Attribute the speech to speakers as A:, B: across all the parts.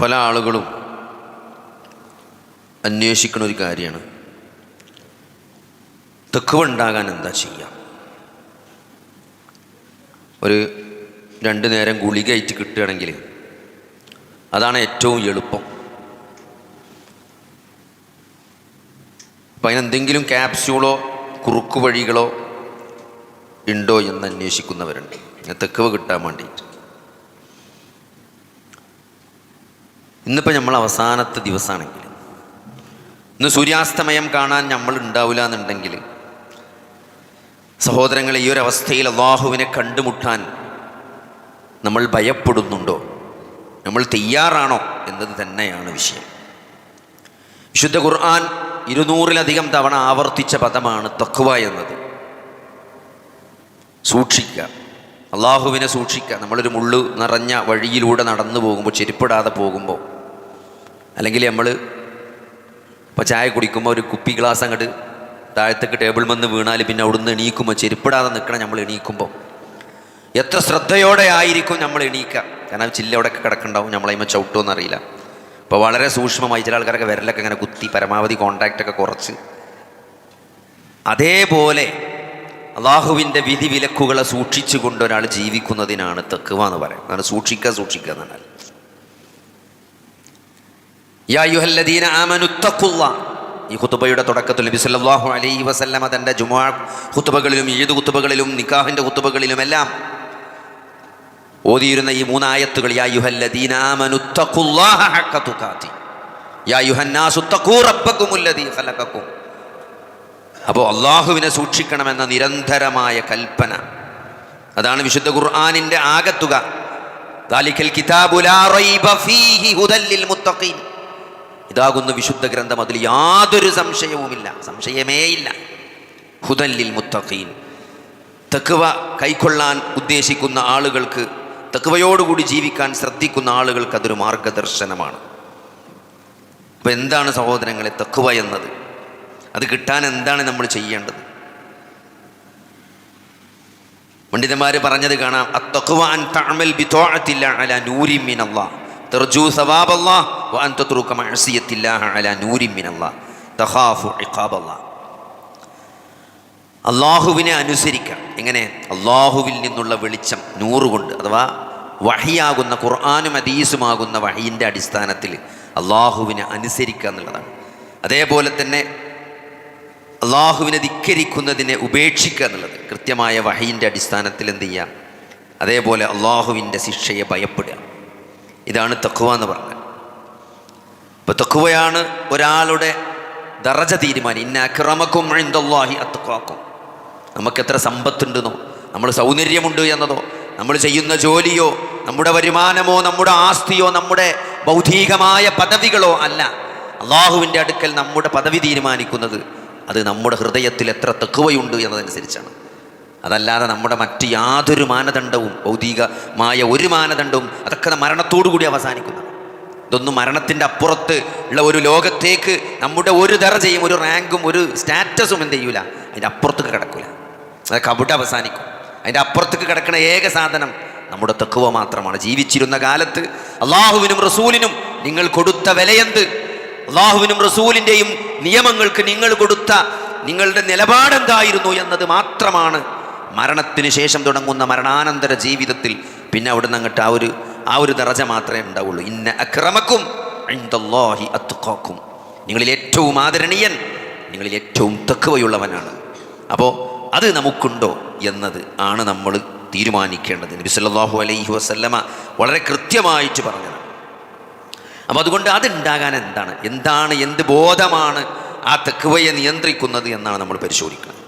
A: പല ആളുകളും അന്വേഷിക്കുന്ന ഒരു കാര്യമാണ്. തെക്കുവ ഉണ്ടാകാൻ എന്താ ചെയ്യാം? ഒരു രണ്ട് നേരം ഗുളികയറ്റ് കിട്ടുകയാണെങ്കിൽ അതാണ് ഏറ്റവും എളുപ്പം. അപ്പം അതിനെന്തെങ്കിലും ക്യാപ്സ്യൂളോ കുറുക്കു വഴികളോ ഉണ്ടോ എന്ന് അന്വേഷിക്കുന്നവരുണ്ട്. തെക്കുവ കിട്ടാൻ വേണ്ടിയിട്ട്. ഇന്നിപ്പോൾ നമ്മൾ അവസാനത്തെ ദിവസമാണെങ്കിൽ ഇന്ന് സൂര്യാസ്തമയം കാണാൻ നമ്മൾ ഉണ്ടാവില്ല എന്നുണ്ടെങ്കിൽ സഹോദരങ്ങളെ ഈ ഒരു അവസ്ഥയിൽ അള്ളാഹുവിനെ കണ്ടുമുട്ടാൻ നമ്മൾ ഭയപ്പെടുന്നുണ്ടോ? നമ്മൾ തയ്യാറാണോ എന്നത് തന്നെയാണ് വിഷയം. വിശുദ്ധ ഖുർആൻ ഇരുന്നൂറിലധികം തവണ ആവർത്തിച്ച പദമാണ് തഖ്വ എന്നത്. സൂക്ഷിക്കുക. അള്ളാഹുവിനെ സൂക്ഷിക്കുക. നമ്മളൊരു മുള്ളു നിറഞ്ഞ വഴിയിലൂടെ നടന്നു പോകുമ്പോൾ ചെരുപ്പിടാതെ പോകുമ്പോൾ അല്ലെങ്കിൽ നമ്മൾ ഇപ്പോൾ ചായ കുടിക്കുമ്പോൾ ഒരു കുപ്പി ഗ്ലാസ് അങ്ങോട്ട് താഴത്തേക്ക് ടേബിൾ വന്ന് വീണാൽ പിന്നെ അവിടുന്ന് എണീക്കുമ്പോൾ ചെരുപ്പിടാതെ നിൽക്കണം നമ്മൾ എണീക്കുമ്പോൾ എത്ര ശ്രദ്ധയോടെ ആയിരിക്കും നമ്മൾ എണീക്കുക? കാരണം ചില്ല അവിടെയൊക്കെ കിടക്കുന്നുണ്ടാവും? നമ്മളതിമ ചവിട്ടുമെന്ന് അറിയില്ല അപ്പോൾ വളരെ സൂക്ഷ്മമായി ചില ആൾക്കാരൊക്കെ വിരലൊക്കെ ഇങ്ങനെ കുത്തി പരമാവധി കോണ്ടാക്റ്റൊക്കെ കുറച്ച്. അതേപോലെ അള്ളാഹുവിന്റെ വിധി വിലക്കുകളെ സൂക്ഷിച്ചുകൊണ്ട് ഒരാൾ ജീവിക്കുന്നതിനാണ് തെക്കുവ എന്ന് പറയുന്നത്. സൂക്ഷിക്കുക സൂക്ഷിക്കുക എന്നാൽ ഈ കുത്തുബയുടെ തുടക്കത്തിൽ നബി സല്ലല്ലാഹു അലൈഹി വസല്ലമ തന്റെ ജുമാ കുത്തുബകളിലും ഈദ് കുത്തുബകളിലും നിക്കാഹിന്റെ കുത്തുബകളിലുമെല്ലാം ഓതിയിരുന്ന ഈ മൂന്നായത്തുകൾ അപ്പോൾ അള്ളാഹുവിനെ സൂക്ഷിക്കണമെന്ന നിരന്തരമായ കൽപ്പന. അതാണ് വിശുദ്ധ ഖുർആാനിന്റെ ആകത്തുക. ദാലിക്കൽ കിതാബു ലാ റൈബ ഫീഹി ഹുദല്ലിൽ മുത്തഖീൻ. ഇതാകുന്ന വിശുദ്ധ ഗ്രന്ഥം. അതിൽ യാതൊരു സംശയവുമില്ല. സംശയമേ ഇല്ല. ഹുദല്ലിൽ മുത്തഖീൻ. തെക്കുവ കൈക്കൊള്ളാൻ ഉദ്ദേശിക്കുന്ന ആളുകൾക്ക് തെക്കുവയോടുകൂടി ജീവിക്കാൻ ശ്രദ്ധിക്കുന്ന ആളുകൾക്ക് അതൊരു മാർഗദർശനമാണ്. അപ്പോൾ എന്താണ് സഹോദരങ്ങളെ തെക്കുവ എന്നത്? അത് കിട്ടാൻ എന്താണ് നമ്മൾ ചെയ്യേണ്ടത്? പണ്ഡിതന്മാർ പറഞ്ഞത് കാണാം അത്തഖ്വാൻ തഅമൽ ബിതോഅത്തില്ല അല നൂരി മിൻ അല്ലാഹ് അള്ളാഹുവിനെ അനുസരിക്കാം. എങ്ങനെ? അള്ളാഹുവിൽ നിന്നുള്ള വെളിച്ചം നൂറുകൊണ്ട് അഥവാ വഹിയാകുന്ന ഖുർആാനും അദീസുമാകുന്ന വഹീന്റെ അടിസ്ഥാനത്തിൽ അള്ളാഹുവിനെ അനുസരിക്കുക എന്നുള്ളതാണ്. അതേപോലെ തന്നെ അള്ളാഹുവിനെ ധിക്കരിക്കുന്നതിനെ ഉപേക്ഷിക്കുക എന്നുള്ളത് കൃത്യമായ വഹീന്റെ അടിസ്ഥാനത്തിൽ എന്ത് ചെയ്യുക അതേപോലെ അള്ളാഹുവിന്റെ ശിക്ഷയെ ഭയപ്പെടുക. ഇതാണ് തക്കുവ എന്ന് പറഞ്ഞത്. ഇപ്പോൾ തക്കുവയാണ് ഒരാളുടെ ദറജ തീരുമാനം. ഇന്ന അക്രമക്കും ഇന്ദല്ലാഹി നമുക്ക് എത്ര സമ്പത്തുണ്ടെന്നോ നമ്മൾ സൗന്ദര്യമുണ്ട് എന്നതോ നമ്മൾ ചെയ്യുന്ന ജോലിയോ നമ്മുടെ വരുമാനമോ നമ്മുടെ ആസ്തിയോ നമ്മുടെ ബൗദ്ധികമായ പദവികളോ അല്ല. അള്ളാഹുവിന്റെ അടുക്കൽ നമ്മുടെ പദവി തീരുമാനിക്കുന്നത് അത് നമ്മുടെ ഹൃദയത്തിൽ എത്ര തെക്കുവയുണ്ട് എന്നതനുസരിച്ചാണ്. അതല്ലാതെ നമ്മുടെ മറ്റ് യാതൊരു മാനദണ്ഡവും ഭൗതികമായ ഒരു മാനദണ്ഡവും അതൊക്കെ മരണത്തോടു കൂടി അവസാനിക്കുന്നതാണ് ഇതൊന്നും മരണത്തിന്റെ അപ്പുറത്ത് ഉള്ള ഒരു ലോകത്തേക്ക് നമ്മുടെ ഒരു ദർജയും ഒരു റാങ്കും ഒരു സ്റ്റാറ്റസും എന്ത് ചെയ്യൂല? അതിന്റെ അപ്പുറത്തേക്ക് കിടക്കില്ല അതൊക്കെ അവിടെ അവസാനിക്കും. അതിന്റെ അപ്പുറത്തേക്ക് കിടക്കുന്ന ഏക സാധനം നമ്മുടെ തെക്കുവ മാത്രമാണ്. ജീവിച്ചിരുന്ന കാലത്ത് അള്ളാഹുവിനും റസൂലിനും നിങ്ങൾ കൊടുത്ത വിലയെന്ത്? അള്ളാഹുവിനും റസൂലിന്റെയും നിയമങ്ങൾക്ക് നിങ്ങൾ കൊടുത്ത നിങ്ങളുടെ നിലപാടെന്തായിരുന്നു എന്നത് മാത്രമാണ് മരണത്തിന് ശേഷം തുടങ്ങുന്ന മരണാനന്തര ജീവിതത്തിൽ പിന്നെ അവിടുന്ന് അങ്ങോട്ട് ആ ഒരു ആ ഒരു ദറജ മാത്രമേ ഉണ്ടാവുള്ളൂ. ഇന്ന അക്രമക്കും അത്ഖാക്കും. നിങ്ങളിൽ ഏറ്റവും ആദരണീയൻ നിങ്ങളിൽ ഏറ്റവും തെക്കുവയുള്ളവനാണ് അപ്പോൾ അത് നമുക്കുണ്ടോ എന്നത് ആണ് നമ്മൾ തീരുമാനിക്കേണ്ടത്. നബി സല്ലല്ലാഹു അലൈഹി വസല്ലമ വളരെ കൃത്യമായിട്ട് പറഞ്ഞത് അപ്പോൾ അതുകൊണ്ട് അതുണ്ടാകാൻ എന്താണ്? എന്താണ് എന്ത് ബോധമാണ് ആ തെക്കുവയെ നിയന്ത്രിക്കുന്നത് എന്നാണ് നമ്മൾ പരിശോധിക്കുന്നത്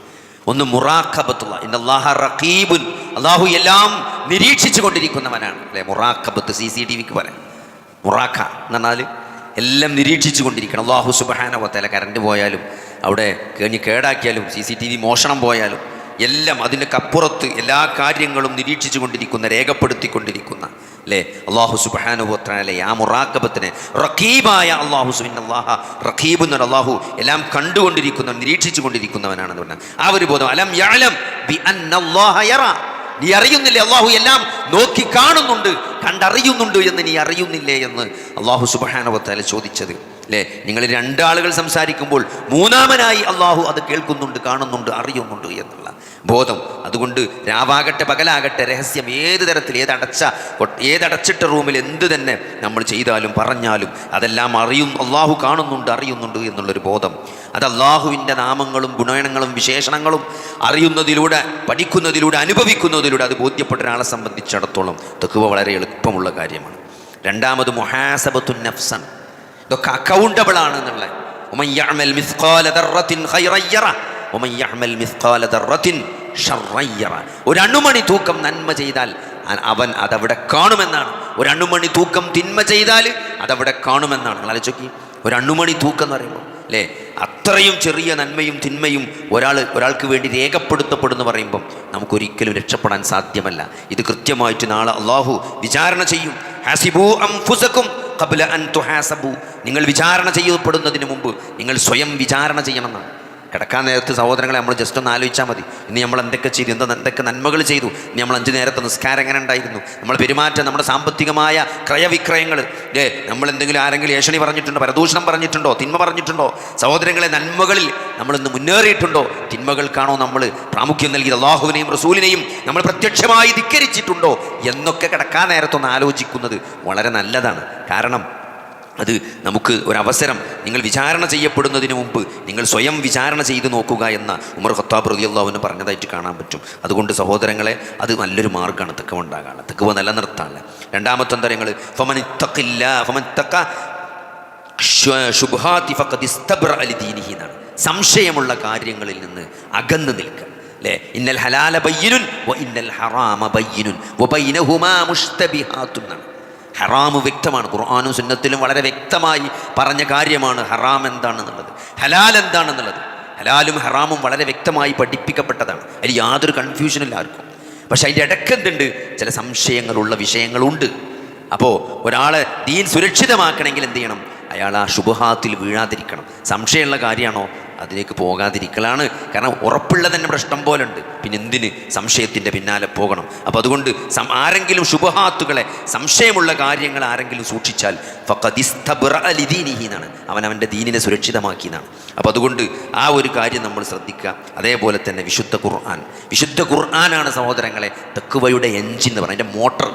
A: ഒന്ന് മുറാഖബത്തുള്ള ഇന്നല്ലാഹ റഖീബുൻ അള്ളാഹു എല്ലാം നിരീക്ഷിച്ചു കൊണ്ടിരിക്കുന്നവനാണ് അല്ലേ? മുറാഖബത്ത് സി സി ടി വിക്ക് പറയാം മുറാഖ എന്ന് പറഞ്ഞാൽ എല്ലാം നിരീക്ഷിച്ചു കൊണ്ടിരിക്കണം അള്ളാഹു സുബഹാനവത്തല കറണ്ട് പോയാലും അവിടെ കേണി കേടാക്കിയാലും സി സി ടി വി മോഷണം പോയാലും എല്ലാം അതിന്റെ കപ്പുറത്ത് എല്ലാ കാര്യങ്ങളും നിരീക്ഷിച്ചു കൊണ്ടിരിക്കുന്ന രേഖപ്പെടുത്തിക്കൊണ്ടിരിക്കുന്ന അല്ലേ അള്ളാഹു സുബാനുഭവത്തിനെ ആ മുറാക്കബത്തിനെ റഖീബായ അള്ളാഹു സുബിൻ അള്ളാഹ റഖീബ് എന്ന അള്ളാഹു എല്ലാം കണ്ടുകൊണ്ടിരിക്കുന്ന നിരീക്ഷിച്ചു കൊണ്ടിരിക്കുന്നവനാണെന്ന് പറഞ്ഞാൽ ആ ഒരു ബോധം. അലം യാലം ബി അന്നല്ലാഹ യറ. നീ അറിയുന്നില്ലേ? അള്ളാഹു എല്ലാം നോക്കി കാണുന്നുണ്ട് കണ്ടറിയുന്നുണ്ട് എന്ന് നീ അറിയുന്നില്ലേ എന്ന് അള്ളാഹു സുബഹാനവത്താല ചോദിച്ചത് അല്ലേ നിങ്ങൾ രണ്ടാളുകൾ സംസാരിക്കുമ്പോൾ മൂന്നാമനായി അള്ളാഹു അത് കേൾക്കുന്നുണ്ട് കാണുന്നുണ്ട് അറിയുന്നുണ്ട് എന്നുള്ള ബോധം. അതുകൊണ്ട് രാവാകട്ടെ പകലാകട്ടെ രഹസ്യം ഏത് തരത്തിൽ ഏതടച്ച ഏതടച്ചിട്ട റൂമിൽ എന്ത് തന്നെ നമ്മൾ ചെയ്താലും പറഞ്ഞാലും അതെല്ലാം അറിയും അള്ളാഹു കാണുന്നുണ്ട് അറിയുന്നുണ്ട് എന്നുള്ളൊരു ബോധം. അത് അള്ളാഹുവിന്റെ നാമങ്ങളും ഗുണഗണങ്ങളും വിശേഷണങ്ങളും അറിയുന്നതിലൂടെ പഠിക്കുന്നതിലൂടെ അനുഭവിക്കുന്നതിലൂടെ അത് ബോധ്യപ്പെട്ട ഒരാളെ സംബന്ധിച്ചിടത്തോളം തെക്കുവ വളരെ എളുപ്പമുള്ള കാര്യമാണ്. രണ്ടാമത് മൊഹാസബത്തു നഫ്സൻ. ഇതൊക്കെ അക്കൗണ്ടബിൾ ആണ് എന്നുള്ളത് ഒരണുമണി തൂക്കം നന്മ ചെയ്താൽ അവൻ അതവിടെ കാണുമെന്നാണ്. ഒരണുമണി തൂക്കം തിന്മ ചെയ്താൽ അതവിടെ കാണുമെന്നാണ്. നിങ്ങൾ ആലോചിക്കി ഒരണുമണി തൂക്കം എന്ന് പറയുമ്പോൾ അല്ലേ? അത്രയും ചെറിയ നന്മയും തിന്മയും ഒരാൾ ഒരാൾക്ക് വേണ്ടി രേഖപ്പെടുത്തപ്പെടുന്നു പറയുമ്പം നമുക്കൊരിക്കലും രക്ഷപ്പെടാൻ സാധ്യമല്ല. ഇത് കൃത്യമായിട്ട് നാളെ അള്ളാഹു വിചാരണ ചെയ്യും. ഹസിബു അംഫുസക്കും കബില അൻ തുഹാസബു. നിങ്ങൾ വിചാരണ ചെയ്യപ്പെടുന്നതിന് മുമ്പ് നിങ്ങൾ സ്വയം വിചാരണ ചെയ്യണമെന്നാണ്. കിടക്കാൻ നേരത്ത് സഹോദരങ്ങളെ നമ്മൾ ജസ്റ്റ് ഒന്ന് ആലോചിച്ചാൽ മതി. ഇനി നമ്മൾ എന്തൊക്കെ ചെയ്തു? എന്താ എന്തൊക്കെ നന്മകൾ ചെയ്തു? ഇനി നമ്മൾ അഞ്ച് നേരത്തെ നിസ്കാരം എങ്ങനെ ഉണ്ടായിരുന്നു? നമ്മൾ പെരുമാറ്റം നമ്മുടെ സാമ്പത്തികമായ ക്രയവിക്രയങ്ങൾ. ഏ നമ്മൾ എന്തെങ്കിലും ആരെങ്കിലും ഏഷണി പറഞ്ഞിട്ടുണ്ടോ? പരദൂഷണം പറഞ്ഞിട്ടുണ്ടോ? തിന്മ പറഞ്ഞിട്ടുണ്ടോ? സഹോദരങ്ങളെ നന്മകളിൽ നമ്മൾ ഇന്ന് മുന്നേറിയിട്ടുണ്ടോ? തിന്മകൾക്കാണോ നമ്മൾ പ്രാമുഖ്യം നൽകിയത്? അള്ളാഹുവിനെയും റസൂലിനെയും നമ്മൾ പ്രത്യക്ഷമായി ധിക്കരിച്ചിട്ടുണ്ടോ? എന്നൊക്കെ കിടക്കാൻ നേരത്തൊന്ന് ആലോചിക്കുന്നത് വളരെ നല്ലതാണ്. കാരണം അത് നമുക്ക് ഒരവസരം നിങ്ങൾ വിചാരണ ചെയ്യപ്പെടുന്നതിന് മുമ്പ് നിങ്ങൾ സ്വയം വിചാരണ ചെയ്തു നോക്കുക എന്ന ഉമർ ഖത്താബ് റതിയുള്ളവന് പറഞ്ഞതായിട്ട് കാണാൻ പറ്റും. അതുകൊണ്ട് സഹോദരങ്ങളെ അത് നല്ലൊരു മാർഗമാണ് തെക്കുവ ഉണ്ടാകാനുള്ള തെക്കുവ നിലനിർത്താനുള്ള. രണ്ടാമത്തെ എന്താ നിങ്ങൾ ഇസ്തബ്റഅ എന്നാണ്. സംശയമുള്ള കാര്യങ്ങളിൽ നിന്ന് അകന്നു നിൽക്കുക. അല്ലേ? ഇന്നൽ ഹലാല ബയ്യനുൻ ഇന്നൽ ഹറാമ ബയ്യനുൻ എന്നാണ്. ഹറാമ് വ്യക്തമാണ്. ഖുർആാനും സുന്നത്തിലും വളരെ വ്യക്തമായി പറഞ്ഞ കാര്യമാണ് ഹറാം എന്താണെന്നുള്ളത്. ഹലാൽ എന്താണെന്നുള്ളത്. ഹലാലും ഹറാമും വളരെ വ്യക്തമായി പഠിപ്പിക്കപ്പെട്ടതാണ്. അതിൽ യാതൊരു കൺഫ്യൂഷനില്ല ആർക്കും. പക്ഷെ അതിന്റെ ഇടയ്ക്ക് എന്തുണ്ട്? ചില സംശയങ്ങളുള്ള വിഷയങ്ങളുണ്ട്. അപ്പോൾ ഒരാളെ ദീൻ സുരക്ഷിതമാക്കണമെങ്കിൽ എന്ത് ചെയ്യണം? അയാൾ ആ ശുഭഹാത്തിൽ വീഴാതിരിക്കണം. സംശയമുള്ള കാര്യമാണോ? അതിലേക്ക് പോകാതിരിക്കലാണ്. കാരണം ഉറപ്പുള്ള തന്നെ പ്രശ്നം പോലെ ഉണ്ട് പിന്നെ എന്തിന്? സംശയത്തിന്റെ പിന്നാലെ പോകണം. അപ്പോൾ അതുകൊണ്ട് ആരെങ്കിലും ശുഭഹാത്തുകളെ സംശയമുള്ള കാര്യങ്ങൾ ആരെങ്കിലും സൂക്ഷിച്ചാൽ ഫഖദിസ്തബ്റഅലിദീനിഹി എന്നാണ്. അവൻ അവന്റെ ദീനിനെ സുരക്ഷിതമാക്കിയതാണ് അപ്പോൾ അതുകൊണ്ട് ആ ഒരു കാര്യം നമ്മൾ ശ്രദ്ധിക്കുക. അതേപോലെ തന്നെ വിശുദ്ധ ഖുർആൻ. വിശുദ്ധ ഖുർആനാണ് സഹോദരങ്ങളെ തെക്കുവയുടെ എഞ്ചിൻ എന്ന് പറഞ്ഞാൽ അതിന്റെ മോട്ടർ.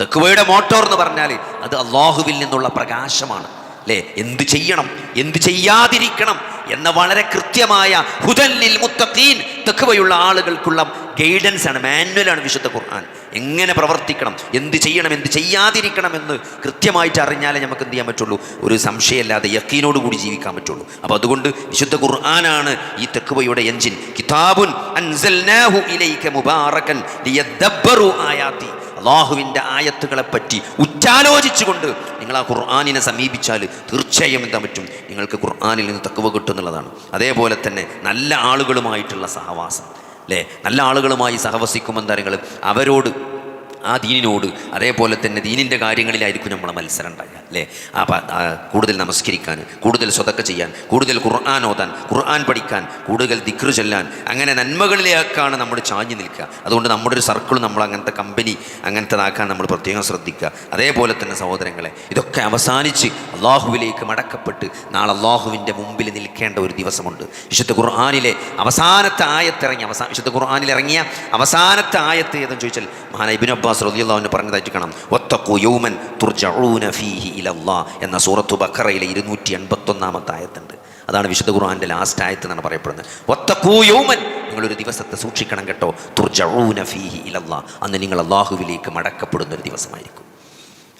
A: തെക്കുവയുടെ മോട്ടോർ എന്ന് പറഞ്ഞാൽ അത് അള്ളാഹുവിൽ നിന്നുള്ള പ്രകാശമാണ്. അല്ലേ? എന്ത് ചെയ്യണം? എന്ത് ചെയ്യാതിരിക്കണം? എന്ന വളരെ കൃത്യമായ ഹുദല്ലിൽ മുത്തഖീൻ തെക്കുവയുള്ള ആളുകൾക്കുള്ള ഗൈഡൻസ് ആണ് മാനുവലാണ് വിശുദ്ധ ഖുർആൻ. എങ്ങനെ പ്രവർത്തിക്കണം എന്ത് ചെയ്യണം എന്ത് ചെയ്യാതിരിക്കണം എന്ന് കൃത്യമായിട്ട് അറിഞ്ഞാലേ നമുക്ക് എന്ത് ചെയ്യാൻ പറ്റുള്ളൂ. ഒരു സംശയമില്ലാതെ യക്കീനോട് കൂടി ജീവിക്കാൻ പറ്റുള്ളൂ. അപ്പോൾ അതുകൊണ്ട് വിശുദ്ധ ഖുർആനാണ് ഈ തെക്കുവയുടെ എഞ്ചിൻ കിതാബുൻ അൻസൽനാഹു ഇലൈക മുബാറകൻ ലിയദബ്ബറു ആയാതി. അള്ളാഹുവിന്റെ ആയത്തുകളെപ്പറ്റി പറ്റി ഉറ്റാലോചിച്ചുകൊണ്ട് നിങ്ങൾ ആ ഖുർആാനിനെ സമീപിച്ചാൽ തീർച്ചയായും എന്താ പറ്റും? നിങ്ങൾക്ക് ഖുർആാനിൽ നിന്ന് തക്കുവ കിട്ടുന്നുള്ളതാണ്. അതേപോലെ തന്നെ നല്ല ആളുകളുമായിട്ടുള്ള സഹവാസം. അല്ലേ നല്ല ആളുകളുമായി സഹവസിക്കുമ്പോൾ നിങ്ങൾ? അവരോട് ആ ദീനിനോട് അതേപോലെ തന്നെ ദീനിന്റെ കാര്യങ്ങളിലായിരിക്കും നമ്മളെ മത്സരം ഉണ്ടാകുക അല്ലേ? ആ കൂടുതൽ നമസ്കരിക്കാൻ കൂടുതൽ സ്വതക്ക ചെയ്യാൻ കൂടുതൽ ഖുർആൻ ഓതാൻ ഖുർആൻ പഠിക്കാൻ കൂടുതൽ ദിക്റ് ചെല്ലാൻ അങ്ങനെ നന്മകളിലേക്കാണ് നമ്മൾ ചാഞ്ഞു നിൽക്കുക. അതുകൊണ്ട് നമ്മുടെ ഒരു സർക്കിൾ നമ്മൾ അങ്ങനത്തെ കമ്പനി അങ്ങനത്തേതാക്കാൻ നമ്മൾ പ്രത്യേകം ശ്രദ്ധിക്കുക. അതേപോലെ തന്നെ സഹോദരങ്ങളെ ഇതൊക്കെ അവസാനിച്ച് അള്ളാഹുവിലേക്ക് മടക്കപ്പെട്ട് നാളെ അള്ളാഹുവിന്റെ മുമ്പിൽ നിൽക്കേണ്ട ഒരു ദിവസമുണ്ട്. വിശുദ്ധ ഖുർആാനിലെ അവസാനത്തെ ആയത്തിറങ്ങി അവസാന വിശുദ്ധ ഖുർആാനിൽ ഇറങ്ങിയ അവസാനത്തെ ആയത്ത് ഏതെന്ന് ചോദിച്ചാൽ മഹാന അബ്ബാസ് റളിയല്ലാഹുവിന് പറഞ്ഞതായിട്ട് കാണാം ഒത്തക്കു യൗമൻ തുർജഊന ഫീഹി ഇലല്ലാ എന്ന സൂറത്തു ബക്കറയിലെ ഇരുന്നൂറ്റി എൺപത്തൊന്നാമത്തെ ആയത്തുണ്ട്. അതാണ് വിശുദ്ധ ഖുർആാന്റെ ലാസ്റ്റ് ആയത്ത് എന്നാണ് പറയപ്പെടുന്നത്. ഒത്തക്കൂ യൗമൻ നിങ്ങളൊരു ദിവസത്തെ സൂക്ഷിക്കണം കേട്ടോ. തുർജഊന ഫീഹി ഇലല്ലാ. അന്ന് നിങ്ങൾ അള്ളാഹുവിലേക്ക് മടക്കപ്പെടുന്ന ഒരു ദിവസമായിരിക്കും.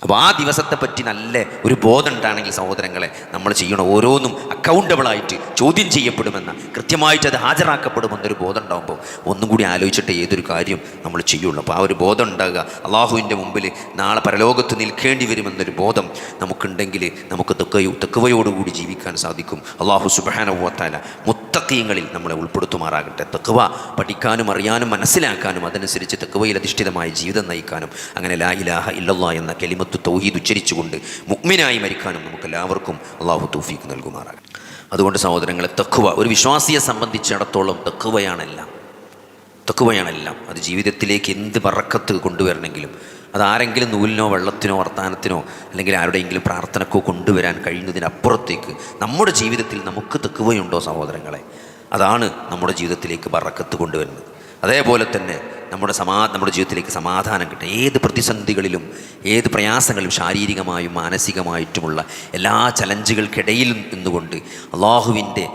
A: അപ്പോൾ ആ ദിവസത്തെ പറ്റി നല്ല ഒരു ബോധം ഉണ്ടാണെങ്കിൽ സഹോദരങ്ങളെ നമ്മൾ ചെയ്യണം ഓരോന്നും അക്കൗണ്ടബിളായിട്ട് ചോദ്യം ചെയ്യപ്പെടുമെന്ന കൃത്യമായിട്ട് അത് ഹാജരാക്കപ്പെടുമെന്നൊരു ബോധം ഉണ്ടാകുമ്പോൾ ഒന്നും കൂടി ആലോചിച്ചിട്ട് ഏതൊരു കാര്യം നമ്മൾ ചെയ്യുള്ളൂ. അപ്പോൾ ആ ഒരു ബോധം ഉണ്ടാകുക അള്ളാഹുവിന്റെ മുമ്പിൽ നാളെ പരലോകത്ത് നിൽക്കേണ്ടി വരുമെന്നൊരു ബോധം നമുക്കുണ്ടെങ്കിൽ നമുക്ക് തെക്കയോ തെക്കുവയോടുകൂടി ജീവിക്കാൻ സാധിക്കും. അള്ളാഹു സുബാനുവത്താല മുത്തക്കീങ്ങളിൽ നമ്മളെ ഉൾപ്പെടുത്തുമാറാകട്ടെ. തെക്കുവ പഠിക്കാനും അറിയാനും മനസ്സിലാക്കാനും അതനുസരിച്ച് തെക്കുവയിൽ അധിഷ്ഠിതമായ ജീവിതം നയിക്കാനും അങ്ങനെ ലാ ഇലാഹ ഇല്ലല്ലാ എന്ന കെലിമത്ത് തൗഹീദ് ഉച്ചരിച്ചുകൊണ്ട് മുഗ്മിനായി മരിക്കാനും നമുക്ക് എല്ലാവർക്കും അള്ളാഹു തൗഫീഖ് നൽകുമാറാകും അതുകൊണ്ട് സഹോദരങ്ങളെ തക്കുവ ഒരു വിശ്വാസിയെ സംബന്ധിച്ചിടത്തോളം തക്കുവയാണെല്ലാം തക്കുവയാണെല്ലാം അത് ജീവിതത്തിലേക്ക് എന്ത് പറക്കത്ത് കൊണ്ടുവരണമെങ്കിലും അതാരെങ്കിലും നൂലിനോ വെള്ളത്തിനോ വർത്തമാനത്തിനോ അല്ലെങ്കിൽ ആരുടെയെങ്കിലും പ്രാർത്ഥനക്കോ കൊണ്ടുവരാൻ കഴിയുന്നതിനപ്പുറത്തേക്ക് നമ്മുടെ ജീവിതത്തിൽ നമുക്ക് തെക്കുവയുണ്ടോ സഹോദരങ്ങളെ? അതാണ് നമ്മുടെ ജീവിതത്തിലേക്ക് പറക്കത്ത് കൊണ്ടുവരുന്നത്. അതേപോലെ തന്നെ നമ്മുടെ സമാ നമ്മുടെ ജീവിതത്തിലേക്ക് സമാധാനം കിട്ടും ഏത് പ്രതിസന്ധികളിലും ഏത് പ്രയാസങ്ങളിലും ശാരീരികമായും മാനസികമായിട്ടുമുള്ള എല്ലാ ചലഞ്ചുകൾക്കിടയിൽ നിന്നുകൊണ്ട് അള്ളാഹുവിന്റെ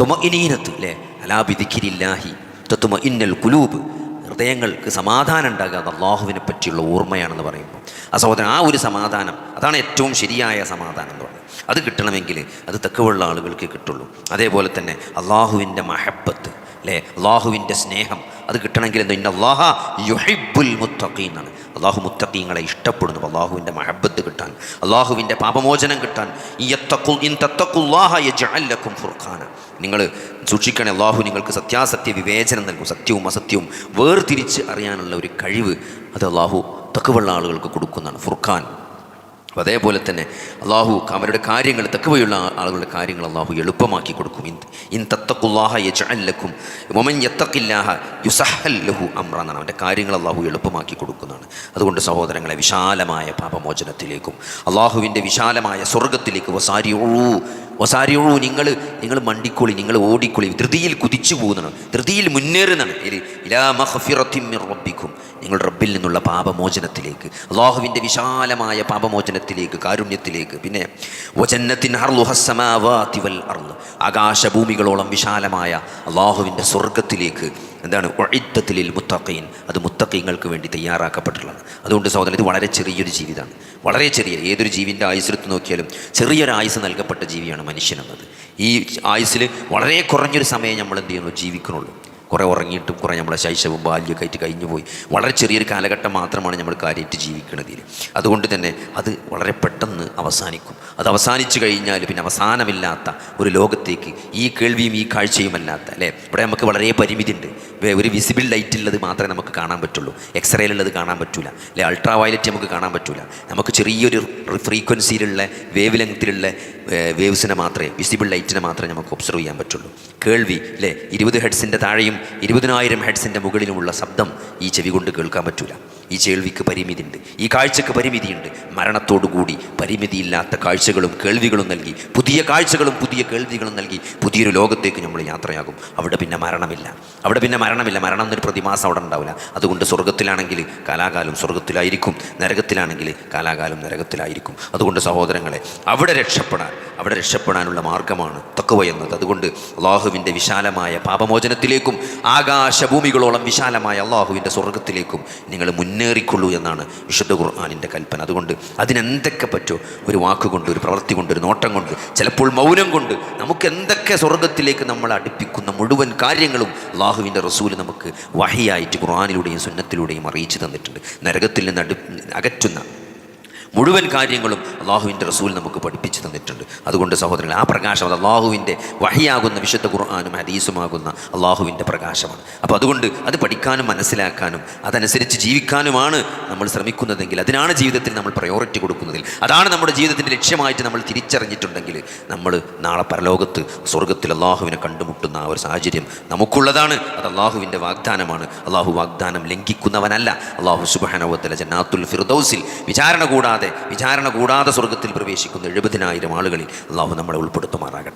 A: തുമഇനീനത്ത് അല്ലേ? അലാബിദിക്കിരില്ലാഹി തത്തുമ ഇന്നൽ കുലൂബ് ഹൃദയങ്ങൾക്ക് സമാധാനം ഉണ്ടാകുക അത് അള്ളാഹുവിനെ പറ്റിയുള്ള ഓർമ്മയാണെന്ന് പറയുമ്പോൾ. ആ സഹോദരൻ ആ ഒരു സമാധാനം അതാണ് ഏറ്റവും ശരിയായ സമാധാനം എന്ന് പറയുന്നത്. അത് കിട്ടണമെങ്കിൽ അത് തെക്കുള്ള ആളുകൾക്ക് കിട്ടുള്ളൂ. അതേപോലെ തന്നെ അള്ളാഹുവിന്റെ മഹബത്ത് അല്ലേ? അള്ളാഹുവിന്റെ സ്നേഹം. അത് കിട്ടണമെങ്കിൽ എന്തോ? ഇന്ന അള്ളാഹ യുഹിബുൽ മുത്തഖീൻ എന്നാണ്. അള്ളാഹു മുത്തഖീങ്ങളെ ഇഷ്ടപ്പെടുന്നു. അള്ളാഹുവിന്റെ മഹബത്ത് കിട്ടാൻ. അള്ളാഹുവിന്റെ പാപമോചനം കിട്ടാൻ. ഇൻ ഫുർഖാന. നിങ്ങൾ സൂക്ഷിക്കണേ അള്ളാഹു നിങ്ങൾക്ക് സത്യാസത്യ വിവേചനം നൽകും. സത്യവും അസത്യവും വേർതിരിച്ച് അറിയാനുള്ള ഒരു കഴിവ് അത് അള്ളാഹു തക്കുവള്ള ആളുകൾക്ക് കൊടുക്കുന്നതാണ്. ഫുർഖാൻ. അപ്പോൾ അതേപോലെ തന്നെ അള്ളാഹു അവരുടെ കാര്യങ്ങൾ തക്കവയുള്ള ആളുകളുടെ കാര്യങ്ങൾ അള്ളാഹു എളുപ്പമാക്കി കൊടുക്കും. ഇൻ ഇൻ തത്തക്കുല്ലാഹ യജഅല്ലക്കും മൊമൻ യത്തക്കില്ലാഹ യുസഹൽ ലഹു അമ്ര എന്നാണ്. അവന്റെ കാര്യങ്ങൾ അള്ളാഹു എളുപ്പമാക്കി കൊടുക്കുന്നതാണ്. അതുകൊണ്ട് സഹോദരങ്ങളെ വിശാലമായ പാപമോചനത്തിലേക്കും അള്ളാഹുവിന്റെ വിശാലമായ സ്വർഗത്തിലേക്ക് വസാരിയോളൂ വസാരിയോളൂ നിങ്ങൾ നിങ്ങൾ മണ്ടിക്കൊളി നിങ്ങൾ ഓടിക്കൊളി ധൃതിയിൽ കുതിച്ചു പോകുന്നതാണ് ധൃതിയിൽ മുന്നേറുന്നതാണ്. റബ്ബിക്കും നിങ്ങൾ റബ്ബിൽ നിന്നുള്ള പാപമോചനത്തിലേക്ക് അള്ളാഹുവിന്റെ വിശാലമായ പാപമോചനത്തിലേക്ക് കാരുണ്യത്തിലേക്ക് പിന്നെ വചന്നത്തിൻ ഹർലുഹസമാവാതിവൽ വൽ അർൾ ആകാശഭൂമികളോളം വിശാലമായ അള്ളാഹുവിന്റെ സ്വർഗത്തിലേക്ക് എന്താണ്? ഒഴിത്തത്തിലിൽ മുത്തഖീൻ അത് മുത്തഖീങ്ങൾക്ക് വേണ്ടി തയ്യാറാക്കപ്പെട്ടിട്ടുള്ളതാണ് അതുകൊണ്ട് സഹോദരൻ ഇത് വളരെ ചെറിയൊരു ജീവിതമാണ് വളരെ ചെറിയ ഏതൊരു ജീവിന്റെ ആയുസ്സിലെടുത്ത് നോക്കിയാലും ചെറിയൊരു ആയുസ് നൽകപ്പെട്ട ജീവിയാണ് മനുഷ്യനെന്നത് ഈ ആയുസ്സിൽ വളരെ കുറഞ്ഞൊരു സമയം നമ്മൾ എന്ത് ചെയ്യുന്നു? ജീവിക്കണുള്ളൂ കുറേ ഉറങ്ങിയിട്ടും കുറേ നമ്മളെ ശൈശവും ബാല്യമൊക്കെ ആയിട്ട് കഴിഞ്ഞു പോയി. വളരെ ചെറിയൊരു കാലഘട്ടം മാത്രമാണ് നമ്മൾ കാര്യമായിട്ട് ജീവിക്കുന്നതിൽ അതുകൊണ്ട് തന്നെ അത് വളരെ പെട്ടെന്ന് അവസാനിക്കും. അത് അവസാനിച്ചു കഴിഞ്ഞാൽ പിന്നെ അവസാനമില്ലാത്ത ഒരു ലോകത്തേക്ക് ഈ കേൾവിയും ഈ കാഴ്ചയുമല്ലാത്ത അല്ലേ? ഇവിടെ നമുക്ക് വളരെ പരിമിതി ഉണ്ട് ഒരു വിസിബിൾ ലൈറ്റ് ഉള്ളത് മാത്രമേ നമുക്ക് കാണാൻ പറ്റുള്ളൂ. എക്സ്റേയിലുള്ളത് കാണാൻ പറ്റൂല. അല്ലെ അൾട്രാ വയലറ്റ് നമുക്ക് കാണാൻ പറ്റൂല. നമുക്ക് ചെറിയൊരു ഫ്രീക്വൻസിയിലുള്ള വേവ് ലെങ്ത്തിലുള്ള വേവ്സിനെ മാത്രമേ വിസിബിൾ ലൈറ്റിനെ മാത്രമേ നമുക്ക് ഒബ്സർവ് ചെയ്യാൻ പറ്റുള്ളൂ. കേൾവി അല്ലേ? ഇരുപത് ഹെഡ്സിന്റെ താഴെയും ഇരുപതിനായിരം ഹെഡ്സിന്റെ മുകളിലുമുള്ള ശബ്ദം ഈ ചെവി കൊണ്ട് കേൾക്കാൻ പറ്റൂല. ഈ കേൾവിക്ക് പരിമിതിയുണ്ട്. ഈ കാഴ്ചക്ക് പരിമിതിയുണ്ട്. മരണത്തോടുകൂടി പരിമിതിയില്ലാത്ത കാഴ്ചകളും കേൾവികളും നൽകി പുതിയ കാഴ്ചകളും പുതിയ കേൾവികളും നൽകി പുതിയൊരു ലോകത്തേക്ക് നമ്മൾ യാത്രയാകും. അവിടെ പിന്നെ മരണമില്ല. അവിടെ പിന്നെ മരണമില്ല. മരണം എന്നൊരു പ്രതിമാസം അവിടെ ഉണ്ടാവില്ല. അതുകൊണ്ട് സ്വർഗത്തിലാണെങ്കിൽ കാലാകാലം സ്വർഗത്തിലായിരിക്കും നരകത്തിലാണെങ്കിൽ കാലാകാലം നരകത്തിലായിരിക്കും. അതുകൊണ്ട് സഹോദരങ്ങളെ അവിടെ രക്ഷപ്പെടാൻ അവിടെ രക്ഷപ്പെടാനുള്ള മാർഗമാണ് തക്കവ എന്നത്. അതുകൊണ്ട് അള്ളാഹുവിന്റെ വിശാലമായ പാപമോചനത്തിലേക്കും ആകാശഭൂമികളോളം വിശാലമായ അള്ളാഹുവിന്റെ സ്വർഗത്തിലേക്കും നിങ്ങൾ മുന്നേറിക്കൊള്ളൂ എന്നാണ് വിശുദ്ധ ഖുർആാനിന്റെ കൽപ്പന. അതുകൊണ്ട് അതിനെന്തൊക്കെ പറ്റുമോ ഒരു വാക്കുകൊണ്ട് ഒരു പ്രവൃത്തി കൊണ്ട് ഒരു നോട്ടം കൊണ്ട് ചിലപ്പോൾ മൗനം കൊണ്ട് നമുക്ക് എന്തൊക്കെ സ്വർഗത്തിലേക്ക് നമ്മൾ അടുപ്പിക്കുന്ന മുഴുവൻ കാര്യങ്ങളും അള്ളാഹുവിന്റെ റസൂൽ നമുക്ക് വഹിയായിട്ട് ഖുർആാനിലൂടെയും സുന്നത്തിലൂടെയും അറിയിച്ചു തന്നിട്ടുണ്ട്. നരകത്തിൽ നിന്ന് അടു അകറ്റുന്ന മുഴുവൻ കാര്യങ്ങളും അള്ളാഹുവിന്റെ റസൂൽ നമുക്ക് പഠിപ്പിച്ചു തന്നിട്ടുണ്ട്. അതുകൊണ്ട് സഹോദരങ്ങൾ ആ പ്രകാശം അത് അള്ളാഹുവിന്റെ വഹിയാകുന്ന വിശുദ്ധ ഖുർആാനും ഹദീസുമാകുന്ന അള്ളാഹുവിന്റെ പ്രകാശമാണ്. അപ്പോൾ അതുകൊണ്ട് അത് പഠിക്കാനും മനസ്സിലാക്കാനും അതനുസരിച്ച് ജീവിക്കാനുമാണ് നമ്മൾ ശ്രമിക്കുന്നതെങ്കിൽ അതിനാണ് ജീവിതത്തിൽ നമ്മൾ പ്രയോറിറ്റി കൊടുക്കുന്നതിൽ. അതാണ് നമ്മുടെ ജീവിതത്തിന്റെ ലക്ഷ്യമായിട്ട് നമ്മൾ തിരിച്ചറിഞ്ഞിട്ടുണ്ടെങ്കിൽ നമ്മൾ നാളെ പരലോകത്ത് സ്വർഗത്തിൽ അള്ളാഹുവിനെ കണ്ടുമുട്ടുന്ന ആ ഒരു സാഹചര്യം നമുക്കുള്ളതാണ്. അത് അള്ളാഹുവിന്റെ വാഗ്ദാനമാണ്. അള്ളാഹു വാഗ്ദാനം ലംഘിക്കുന്നവനല്ല. അള്ളാഹു സുബാനവത്തല ജന്നാത്തുൽ ഫിർദൌസിൽ വിചാരണ കൂടാതെ വിചാരണ കൂടാതെ സ്വർഗത്തിൽ പ്രവേശിക്കുന്ന എഴുപതിനായിരം ആളുകളിൽ അള്ളാഹു നമ്മളെ ഉൾപ്പെടുത്തുമാറാകട്ടെ.